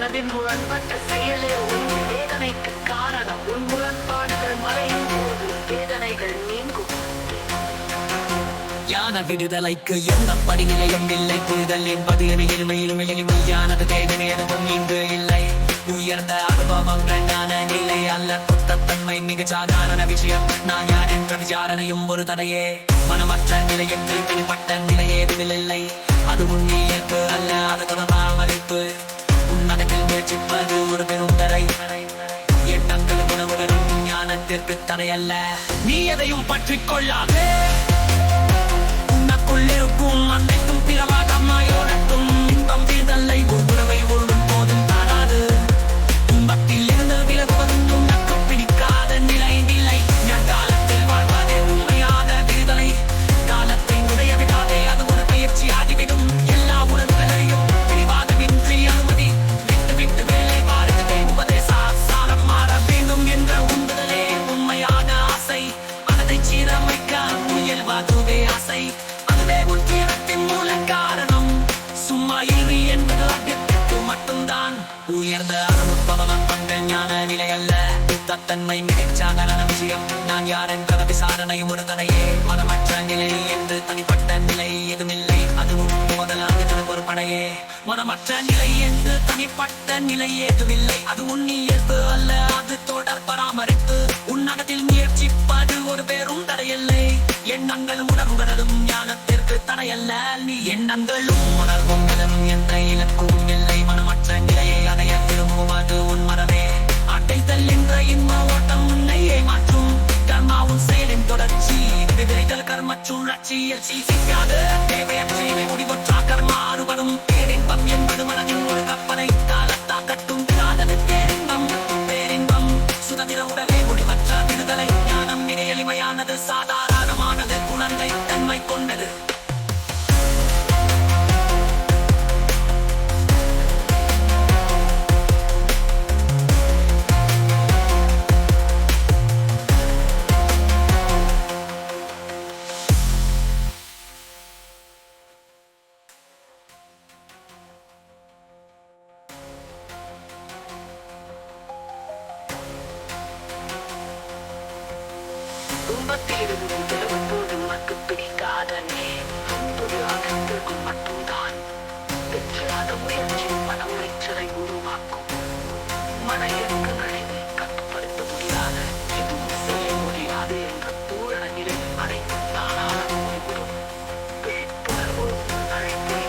மனதின் முரண்பட்ட செயலே உன் வேதனைக்கு காரணம். உன் முரண்பாடுகள் மறையும் போது வேதனைகள் நீங்கும். ஞான விடுதலைக்கு எந்த படிநிலையும் இல்லை. புரிதல் என்பது எளிமையிலும் எளிமையானது. தேவனே எதுவும் இங்கு இல்லை. உயர்ந்த அனுபவங்கள் ஞான நிலை அல்ல. புத்தத்தன்மை மிக சாதாரண விஷயம். நான் யார் என்ற விசாரணையும் ஒரு தடையே. மனமற்ற நிலை என்று வெளிப்பட்ட நிலை ஏதுமில்லை. அது உன் இயல்பு அல்ல அது பராமரிப்பு உன்னதத்தில் சிப்பது ஒரு பெருந்தரை தடை. எண்ணங்கள் உணவுகளும் ஞானத்திற்கு தடையல்ல. நீ எதையும் பற்றிக் கொள்ளாதே. உனக்குள்ளிருக்கும் உயர்ந்த அனுபவம் அந்த ஞான நிலை அல்ல. தத்தன்மை மிகச்சாதாரண விஷயம். நான் யாரன் என்ற விசாரணை ஒரு தடையே மனமற்ற நிலை என்று தனிப்பட்ட நிலை எதுமில்லை. அதுவும் முதலாவது ஒரு படையே மனமற்ற நிலை என்று தனிப்பட்ட நிலை ஏதுமில்லை அது உன் இயல்பு அல்ல அது தொடர் பராமரிப்பு. உன்னகத்தில் முயற்சிப்பது ஒரு பேரும் தடையில்லை. எண்ணங்களும் உணர்வுகளும் ஞானத்திற்கு தடையல்ல. நீ எண்ணங்களும் உணர்வுகளும் எந்த இலக்கும் சுழற்சியில் சீசிக்காத தேவையற்ற முடிவற்றா கர்மா அறுபடும் பேரின்பம் என்பது மனதின் ஒரு கற்பனை காலத்தா கட்டும் காதது பேரின்பம் பேரின்பம் சுதந்திர உடலே முடிவற்ற விடுதலை ஞானம் மிக எளிமையானது துன்பத்திலிருந்து விடுவதோடு உனக்கு பிடிக்காத நீ ஒரு அகத்திற்கும் மட்டும்தான் வெற்றாத மன உளைச்சலை உருவாக்கும் கட்டுப்படுத்த முடியாத எதுவும் முடியாது என்ற பூரண நிலை அனைத்து தானாக முடிவிடும் விழிப்புணர்வு அழைப்பு